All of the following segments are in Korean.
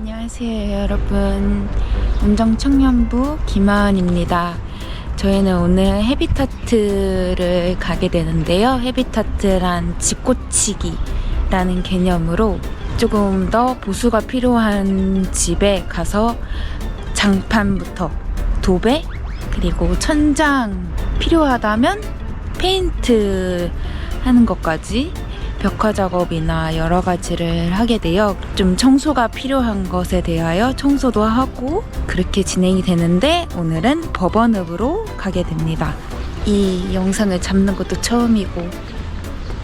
안녕하세요 여러분. 운정청년부 김하은입니다. 저희는 오늘 헤비타트를 가게 되는데요. 헤비타트란 집고치기라는 개념으로 조금 더 보수가 필요한 집에 가서 장판부터 도배 그리고 천장 필요하다면 페인트 하는 것까지 벽화 작업이나 여러 가지를 하게 되어 좀 청소가 필요한 것에 대하여 청소도 하고 그렇게 진행이 되는데 오늘은 법원읍으로 가게 됩니다. 이 영상을 잡는 것도 처음이고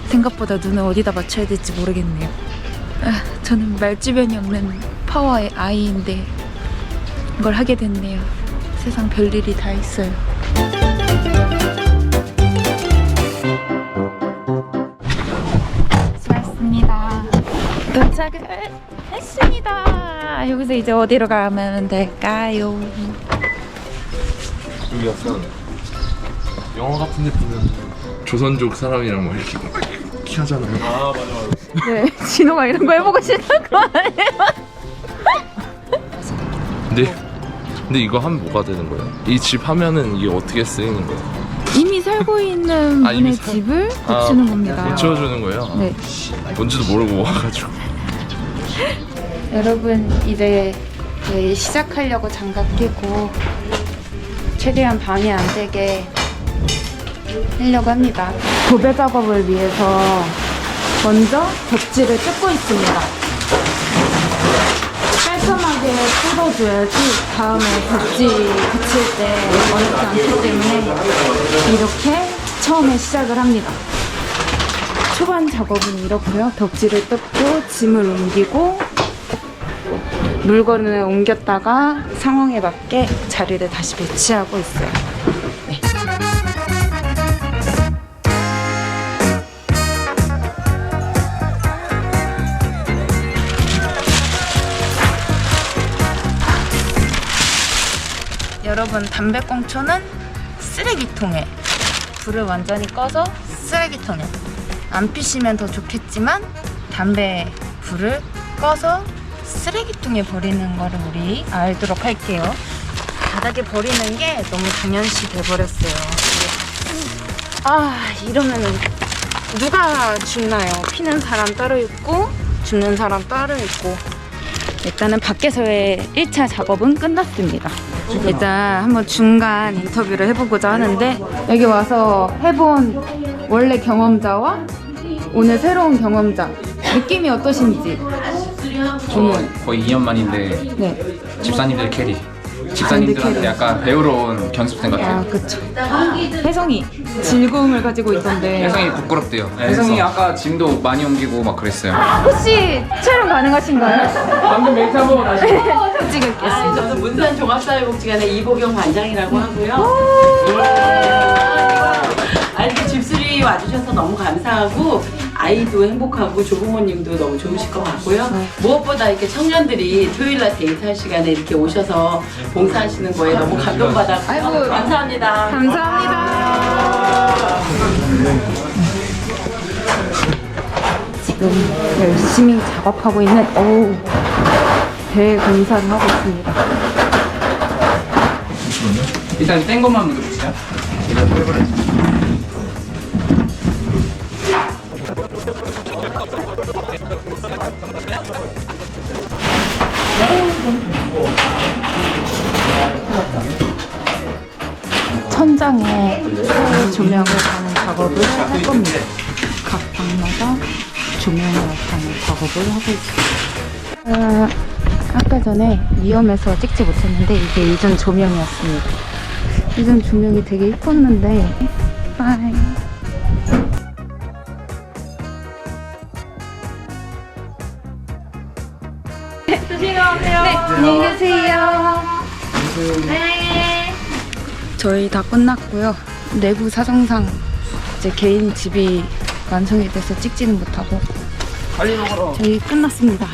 생각보다 눈을 어디다 맞춰야 될지 모르겠네요. 아, 저는 말주변이 없는 파워의 아이인데 이걸 하게 됐네요. 세상 별일이 다 있어요. 도착을 했습니다. 여기서 이제 어디로 가면 될까요? 여기 약간 영화 같은 데 보면 조선족 사람이랑 막 이렇게 이렇게 하잖아요. 아 맞아 맞아. 네, 진호가 이런 거 해보고 싶은 거 아니에요? 근데 근데 이거 하면 뭐가 되는 거예요? 이 집 하면은 이게 어떻게 쓰이는 거예요? 이미 살고 있는 아, 이미 분의 살- 집을 아, 고치는 겁니다. 고쳐주는 거예요? 네. 뭔지도 모르고 와가지고. 여러분 이제 저희 시작하려고 장갑 끼고 최대한 방해 안 되게 하려고 합니다. 도배 작업을 위해서 먼저 벽지를 뜯고 있습니다. 깔끔하게 뜯어줘야지 다음에 벽지 붙일 때 어렵지 않기 때문에 이렇게 처음에 시작을 합니다. 초반 작업은 이렇고요. 벽지를 뜯고 짐을 옮기고 물건을 옮겼다가 상황에 맞게 자리를 다시 배치하고 있어요. 네. 여러분 담배꽁초는 쓰레기통에 불을 완전히 꺼서 쓰레기통에 안 피시면 더 좋겠지만 담배 불을 꺼서 쓰레기통에 버리는 거를 우리 알도록 할게요. 바닥에 버리는 게 너무 당연시 돼버렸어요. 아 이러면은 누가 죽나요? 피는 사람 따로 있고 죽는 사람 따로 있고 일단은 밖에서의 1차 작업은 끝났습니다. 일단 한번 중간 인터뷰를 해보고자 하는데 여기 와서 해본 원래 경험자와 오늘 새로운 경험자 느낌이 어떠신지 저는 거의 2년 만인데 네. 집사님들 캐리. 집사님들한테 약간 배우러 온 견습생 아 같아요. 그쵸. 혜성이 즐거움을 가지고 있던데. 혜성이 부끄럽대요. 혜성이 아까 짐도 많이 옮기고 막 그랬어요. 혹시 촬영 가능하신가요? 방금 멘트 한번 다시. 찍을게요. 아, 저는 문산 종합사회복지관의 이보경 관장이라고 하고요. 아, 이 와주셔서 너무 감사하고 아이도 행복하고 조부모님도 너무 좋으실 것 같고요. 무엇보다 이렇게 청년들이 토요일날 데이트할 시간에 이렇게 오셔서 봉사하시는 거에 너무 감동받았고요. 아이고. 감사합니다. 감사합니다 지금 열심히 작업하고 있는 어우 대공사를 하고 있습니다 일단 뗀 것만 먼저 보시죠 천장에 새 조명을 가는 작업을 할 겁니다. 각 방마다 조명을 가는 작업을 하고 있어요. 아, 아까 전에 위험해서 찍지 못했는데 이게 이전 조명이었습니다. 이전 조명이 되게 이뻤는데 빠이. 네, 안녕히 계세요. 저희 다 끝났고요. 내부 사정상 이제 개인 집이 완성이 돼서 찍지는 못하고 저희 끝났습니다.